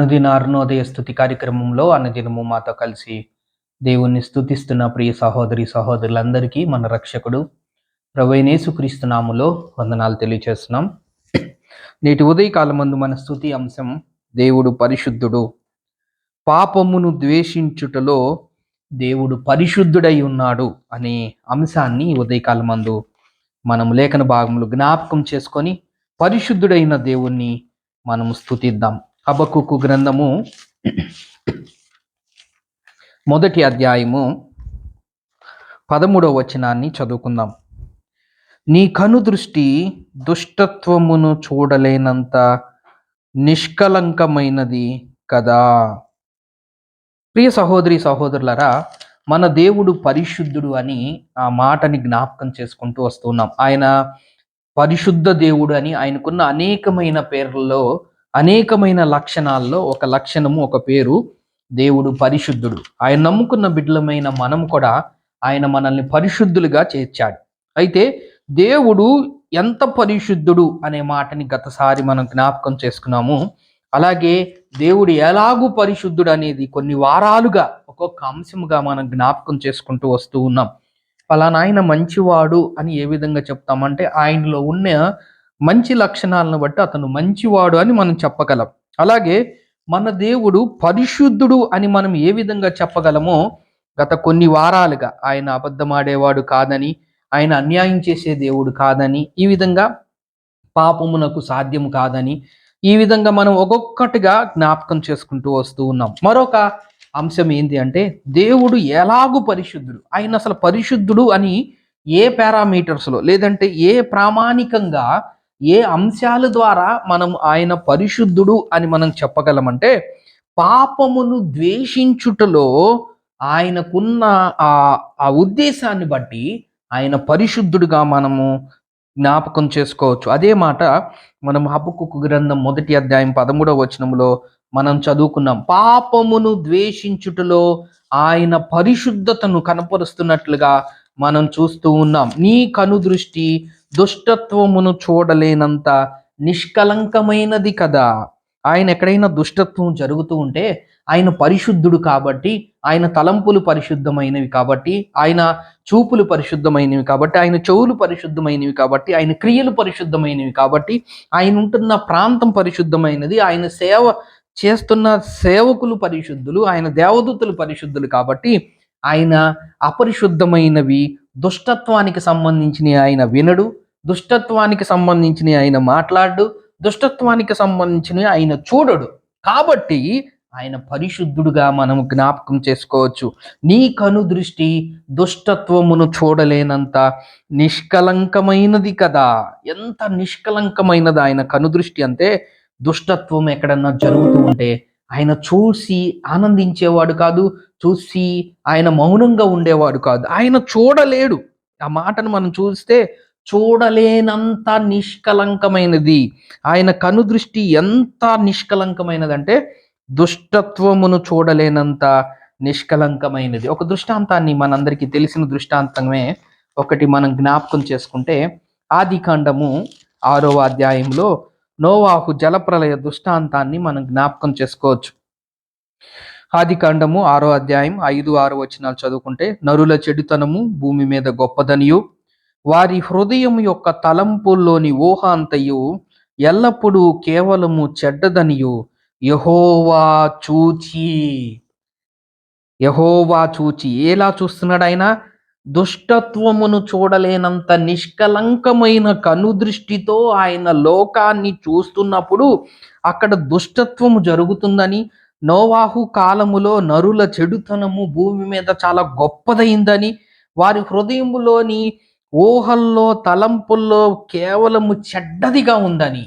అనుదిన అరుణోదయ స్థుతి కార్యక్రమంలో అనుదినము మాతో కలిసి దేవుణ్ణి స్థుతిస్తున్న ప్రియ సహోదరి సహోదరులందరికీ మన రక్షకుడు ప్రవైనేసుక్రీస్తు నాములో వందనాలు తెలియచేస్తున్నాం. నేటి ఉదయకాలమందు మన స్థుతి అంశం దేవుడు పరిశుద్ధుడు. పాపమును ద్వేషించుటలో దేవుడు పరిశుద్ధుడై ఉన్నాడు అనే అంశాన్ని ఉదయకాలమందు ఉదయకాలం మందు మనం లేఖన భాగములు జ్ఞాపకం చేసుకొని పరిశుద్ధుడైన దేవుణ్ణి మనము స్థుతిద్దాం హబకుకు గ్రంథము మొదటి అధ్యాయము పదమూడవ వచనాన్ని చదువుకుందాం. నీ కను దృష్టి దుష్టత్వమును చూడలేనంత నిష్కలంకమైనది కదా. ప్రియ సహోదరి సహోదరులరా మన దేవుడు పరిశుద్ధుడు అని ఆ మాటని జ్ఞాపకం చేసుకుంటూ వస్తున్నాం ఆయన పరిశుద్ధ దేవుడు అని ఆయనకున్న అనేకమైన పేర్లలో అనేకమైన లక్షణాల్లో ఒక లక్షణము ఒక పేరు దేవుడు పరిశుద్ధుడు. ఆయన నమ్ముకున్న బిడ్డలమైన మనం కూడా ఆయన మనల్ని పరిశుద్ధులుగా చేర్చాడు. అయితే దేవుడు ఎంత పరిశుద్ధుడు అనే మాటని గతసారి మనం జ్ఞాపకం చేసుకున్నాము. అలాగే దేవుడు ఎలాగూ పరిశుద్ధుడు అనేది కొన్ని వారాలుగా ఒక్కొక్క అంశముగా మనం జ్ఞాపకం చేసుకుంటూ వస్తూ ఉన్నాం. పలానా ఆయన మంచివాడు అని ఏ విధంగా చెప్తామంటే ఆయనలో ఉన్న మంచి లక్షణాలను బట్టి అతను మంచివాడు అని మనం చెప్పగలం. అలాగే మన దేవుడు పరిశుద్ధుడు అని మనం ఏ విధంగా చెప్పగలమో గత కొన్ని వారాలుగా ఆయన అబద్ధమాడేవాడు కాదని ఆయన అన్యాయం చేసే దేవుడు కాదని ఈ విధంగా పాపమునకు సాధ్యం కాదని ఈ విధంగా మనం ఒక్కొక్కటిగా జ్ఞాపకం చేసుకుంటూ వస్తూ ఉన్నాం. మరొక అంశం ఏంటి అంటే దేవుడు ఎలాగూ పరిశుద్ధుడు? ఆయన అసలు పరిశుద్ధుడు అని ఏ పారామీటర్స్లో లేదంటే ఏ ప్రామాణికంగా ఏ అంశాల ద్వారా మనం ఆయన పరిశుద్ధుడు అని మనం చెప్పగలమంటే పాపమును ద్వేషించుటలో ఆయనకున్న ఆ ఆ ఉద్దేశాన్ని బట్టి ఆయన పరిశుద్ధుడుగా మనము జ్ఞాపకం చేసుకోవచ్చు. అదే మాట మనం హబ్బుకు గ్రంథం మొదటి అధ్యాయం పదమూడవ వచనంలో మనం చదువుకున్నాం. పాపమును ద్వేషించుటలో ఆయన పరిశుద్ధతను కనపరుస్తున్నట్లుగా మనం చూస్తూ ఉన్నాం. నీ కనుదృష్టి దుష్టత్వమును చూడలేనంత నిష్కలంకమైనది కదా. ఆయన ఎక్కడైనా దుష్టత్వం జరుగుతూ ఉంటే ఆయన పరిశుద్ధుడు కాబట్టి ఆయన తలంపులు పరిశుద్ధమైనవి కాబట్టి ఆయన చూపులు పరిశుద్ధమైనవి కాబట్టి ఆయన చెవులు పరిశుద్ధమైనవి కాబట్టి ఆయన క్రియలు పరిశుద్ధమైనవి కాబట్టి ఆయన ఉంటున్న ప్రాంతం పరిశుద్ధమైనది ఆయన సేవ చేస్తున్న సేవకులు పరిశుద్ధులు ఆయన దేవదూతలు పరిశుద్ధులు కాబట్టి ఆయన అపరిశుద్ధమైనవి దుష్టత్వానికి సంబంధించిన ఆయన వినడు. దుష్టత్వానికి సంబంధించిన ఆయన మాట్లాడు దుష్టత్వానికి సంబంధించిన ఆయన చూడడు. కాబట్టి ఆయన పరిశుద్ధుడుగా మనం జ్ఞాపకం చేసుకోవచ్చు. నీ కను దృష్టి దుష్టత్వమును చూడలేనంత నిష్కలంకమైనది కదా. ఎంత నిష్కలంకమైనది ఆయన కను దృష్టి అంటే దుష్టత్వం ఎక్కడన్నా జరుగుతూ ఉంటే ఆయన చూసి ఆనందించేవాడు కాదు చూసి ఆయన మౌనంగా ఉండేవాడు కాదు. ఆయన చూడలేడు. ఆ మాటను మనం చూస్తే చూడలేనంత నిష్కలంకమైనది. ఆయన కనుదృష్టి ఎంత నిష్కలంకమైనదంటే దుష్టత్వమును చూడలేనంత నిష్కలంకమైనది. ఒక దృష్టాంతాన్ని మనందరికీ తెలిసిన దృష్టాంతమే ఒకటి మనం జ్ఞాపకం చేసుకుంటే ఆది కాండము ఆరవ అధ్యాయంలో నోవాహు జలప్రలయ దృష్టాంతాన్ని మనం జ్ఞాపకం చేసుకోవచ్చు. ఆది కాండము ఆరో అధ్యాయం ఐదు ఆరు వచనాలు చదువుకుంటే నరుల చెడుతనము భూమి మీద గొప్పదనియు. వారి హృదయం యొక్క తలంపుల్లోని ఊహ అంతయు ఎల్లప్పుడూ కేవలము చెడ్డదనియు. యహోవా చూచి. యహోవా చూచి. ఎలా చూస్తున్నాడు ఆయన దుష్టత్వమును చూడలేనంత నిష్కలంకమైన కనుదృష్టితో ఆయన లోకాన్ని చూస్తున్నప్పుడు అక్కడ దుష్టత్వము జరుగుతుందని నోవాహు కాలములో నరుల చెడుతనము భూమి మీద చాలా గొప్పదైందని వారి హృదయములోని ఊహల్లో తలంపుల్లో కేవలము చెడ్డదిగా ఉందని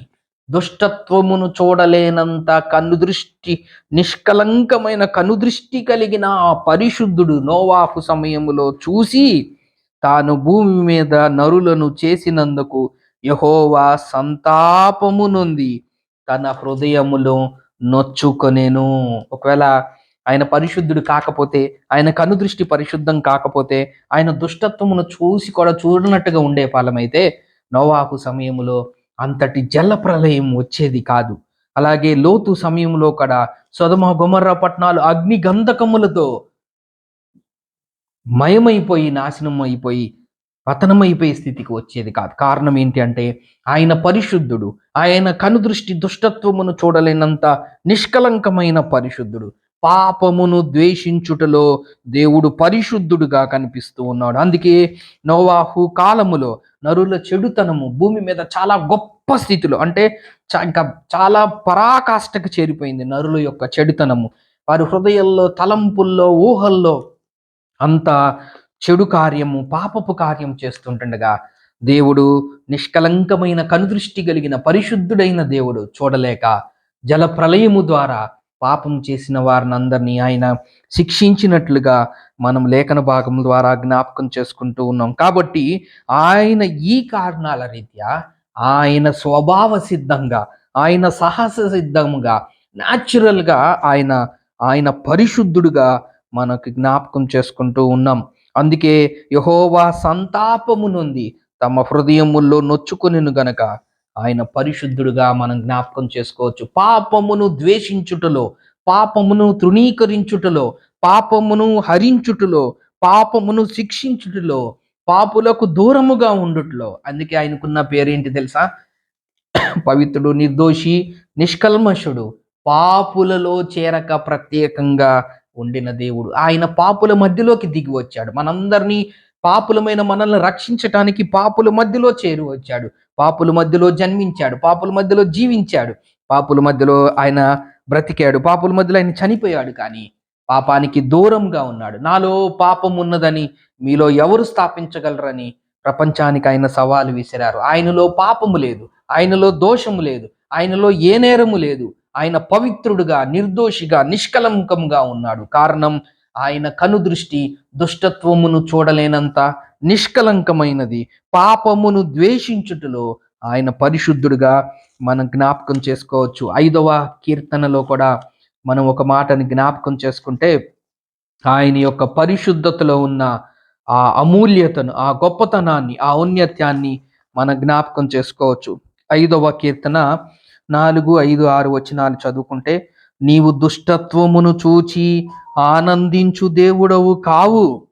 దుష్టత్వమును చూడలేనంత కనుదృష్టి నిష్కలంకమైన కనుదృష్టి కలిగిన ఆ పరిశుద్ధుడు నోవాహు సమయములో చూసి తాను భూమి మీద నరులను చేసినందుకు యహోవా సంతాపమునుంది. తన హృదయములో నొచ్చుకొనేను. ఒకవేళ ఆయన పరిశుద్ధుడు కాకపోతే ఆయన కనుదృష్టి పరిశుద్ధం కాకపోతే ఆయన దుష్టత్వమును చూసి కూడా చూడనట్టుగా ఉండే ఫలమైతే నోవాహు సమయములో అంతటి జల ప్రళయం వచ్చేది కాదు. అలాగే లోతు సమయంలో కూడా సొదమ గుమర్ర పట్టణాలు అగ్ని గంధకములతో మయమైపోయి నాశనం అయిపోయి పతనమైపోయే స్థితికి వచ్చేది కాదు. కారణం ఏంటి అంటే ఆయన పరిశుద్ధుడు ఆయన కనుదృష్టి దుష్టత్వమును చూడలేనంత నిష్కలంకమైన పరిశుద్ధుడు. పాపమును ద్వేషించుటలో దేవుడు పరిశుద్ధుడుగా కనిపిస్తూ ఉన్నాడు. అందుకే నోవాహు కాలములో నరుల చెడుతనము భూమి మీద చాలా గొప్ప స్థితిలో అంటే చ- ఇంకా చాలా పరాకాష్ఠకు చేరిపోయింది నరుల యొక్క చెడుతనము. వారి హృదయంలో తలంపుల్లో ఊహల్లో అంత చెడు కార్యము పాపపు కార్యం చేస్తుంటుండగా దేవుడు నిష్కలంకమైన కనుదృష్టి కలిగిన పరిశుద్ధుడైన దేవుడు చూడలేక జల ప్రళయము ద్వారా పాపం చేసిన వారిని అందరినీ ఆయన శిక్షించినట్లుగా మనం లేఖన భాగం ద్వారా జ్ఞాపకం చేసుకుంటూ ఉన్నాం. కాబట్టి ఆయన ఈ కారణాల రీత్యా ఆయన స్వభావ సిద్ధంగా ఆయన సాహస సిద్ధంగా న్యాచురల్గా ఆయన ఆయన పరిశుద్ధుడుగా మనకు జ్ఞాపకం చేసుకుంటూ ఉన్నాం. అందుకే యహోవా సంతాపము నుండి తమ హృదయముల్లో నొచ్చుకొనిను గనక ఆయన పరిశుద్ధుడుగా మనం జ్ఞాపకం చేసుకోవచ్చు. పాపమును ద్వేషించుటలో పాపమును తృణీకరించుటలో పాపమును హరించుటలో పాపమును శిక్షించుటలో పాపులకు దూరముగా ఉండుటలో. అందుకే ఆయనకున్న పేరేంటి తెలుసా? పవిత్రుడు నిర్దోషి నిష్కల్మషుడు పాపులలో చేరక ప్రత్యేకంగా ఉండిన దేవుడు. ఆయన పాపుల మధ్యలోకి దిగి వచ్చాడు. మనందరినీ పాపులమైన మనల్ని రక్షించటానికి పాపుల మధ్యలో చేరు వచ్చాడు. పాపుల మధ్యలో జన్మించాడు. పాపుల మధ్యలో జీవించాడు. పాపుల మధ్యలో ఆయన బ్రతికాడు. పాపుల మధ్యలో ఆయన చనిపోయాడు కానీ పాపానికి దూరంగా ఉన్నాడు. నాలో పాపం ఉన్నదని మీలో ఎవరు స్థాపించగలరని ప్రపంచానికి ఆయన సవాలు విసిరారు. ఆయనలో పాపము లేదు. ఆయనలో దోషము లేదు. ఆయనలో ఏ నేరము లేదు. ఆయన పవిత్రుడుగా నిర్దోషిగా నిష్కలంకంగా ఉన్నాడు. కారణం ఆయన కనుదృష్టి దుష్టత్వమును చూడలేనంత నిష్కలంకమైనది. పాపమును ద్వేషించుటలో ఆయన పరిశుద్ధుడుగా మనం జ్ఞాపకం చేసుకోవచ్చు. ఐదవ కీర్తనలో కూడా మనం ఒక మాటని జ్ఞాపకం చేసుకుంటే ఆయన యొక్క పరిశుద్ధతలో ఉన్న ఆ అమూల్యతను ఆ గొప్పతనాన్ని ఆ ఔన్నత్యాన్ని మనం జ్ఞాపకం చేసుకోవచ్చు. ఐదవ కీర్తన నాలుగు ఐదు ఆరు వచనాలు చదువుకుంటే నీవు దుష్టత్వమును చూచి ఆనందించు దేవుడవు కావు.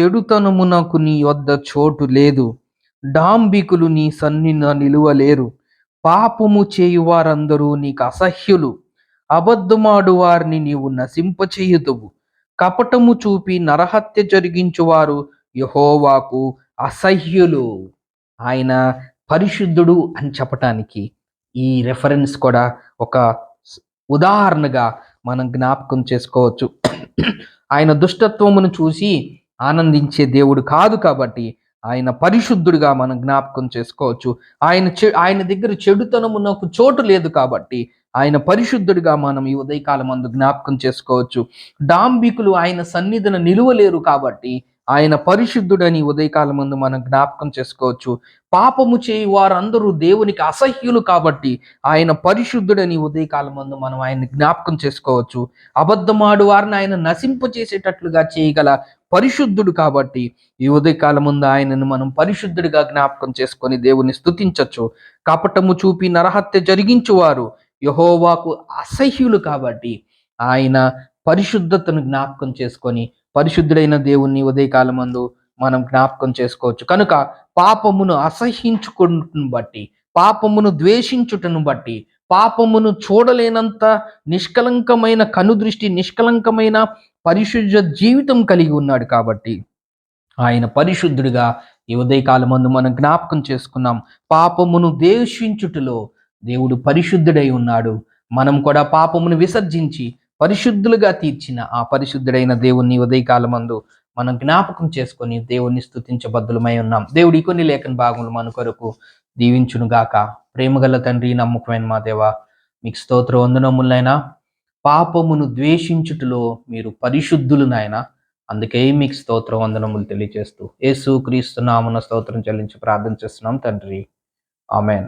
చెడుతనమునకు నీ వద్ద చోటు లేదు. డాంబికులు నీ సన్నిన నిలువలేరు. పాపము చేయువారందరూ నీకు అసహ్యులు. అబద్ధమాడు వారిని నీవు నశింపచేయుదువు. కపటము చూపి నరహత్య జరిగించువారు యహోవాకు అసహ్యులు. ఆయన పరిశుద్ధుడు అని చెప్పటానికి ఈ రెఫరెన్స్ కూడా ఒక ఉదాహరణగా మనం జ్ఞాపకం చేసుకోవచ్చు. ఆయన దుష్టత్వమును చూసి ఆనందించే దేవుడు కాదు కాబట్టి ఆయన పరిశుద్ధుడిగా మనం జ్ఞాపకం చేసుకోవచ్చు. ఆయన చె ఆయన దగ్గర చెడుతనమునకు చోటు లేదు కాబట్టి ఆయన పరిశుద్ధుడిగా మనం ఈ ఉదయకాలం అందు జ్ఞాపకం చేసుకోవచ్చు. డాంబికులు ఆయన సన్నిధిన నిలువలేరు కాబట్టి ఆయన పరిశుద్ధుడని ఉదయకాలం ముందు మనం జ్ఞాపకం చేసుకోవచ్చు. పాపము చేయి వారందరూ దేవునికి అసహ్యులు కాబట్టి ఆయన పరిశుద్ధుడని ఉదయకాలం ముందు మనం ఆయన జ్ఞాపకం చేసుకోవచ్చు. అబద్ధమాడు వారిని ఆయన నశింపచేసేటట్లుగా చేయగల పరిశుద్ధుడు కాబట్టి ఈ ఉదయకాలం ముందు ఆయనను మనం పరిశుద్ధుడిగా జ్ఞాపకం చేసుకొని దేవుని స్థుతించవచ్చు కపటము చూపి నరహత్య జరిగించువారు. యహోవాకు అసహ్యులు కాబట్టి ఆయన పరిశుద్ధతను జ్ఞాపకం చేసుకొని పరిశుద్ధుడైన దేవుణ్ణి ఉదయకాలమందు మనం జ్ఞాపకం చేసుకోవచ్చు. కనుక పాపమును అసహ్యించుకుని బట్టి పాపమును ద్వేషించుటను బట్టి పాపమును చూడలేనంత నిష్కలంకమైన కనుదృష్టి నిష్కలంకమైన పరిశుద్ధ జీవితం కలిగి ఉన్నాడు కాబట్టి ఆయన పరిశుద్ధుడిగా ఈ ఉదయకాలం మందు మనం జ్ఞాపకం చేసుకున్నాం. పాపమును ద్వేషించుటలో దేవుడు పరిశుద్ధుడై ఉన్నాడు. మనం కూడా పాపమును విసర్జించి పరిశుద్ధులుగా తీర్చిన ఆ పరిశుద్ధుడైన దేవుణ్ణి ఉదయకాలమందు మనం జ్ఞాపకం చేసుకొని దేవుణ్ణి స్థుతించబద్ధులమై ఉన్నాం. దేవుడి కొన్ని లేఖన భాగములు మన కొరకు దీవించునుగాక ప్రేమగల తండ్రి నమ్మకమైన మా దేవ మీకు స్తోత్ర వందనములైనా పాపమును ద్వేషించుటలో మీరు పరిశుద్ధులు నాయన. అందుకే మీకు స్తోత్ర వందనములు తెలియజేస్తూ యేసు క్రీస్తు నామున స్తోత్రం చెల్లించి ప్రార్థన చేస్తున్నాం తండ్రి. ఆమెన్.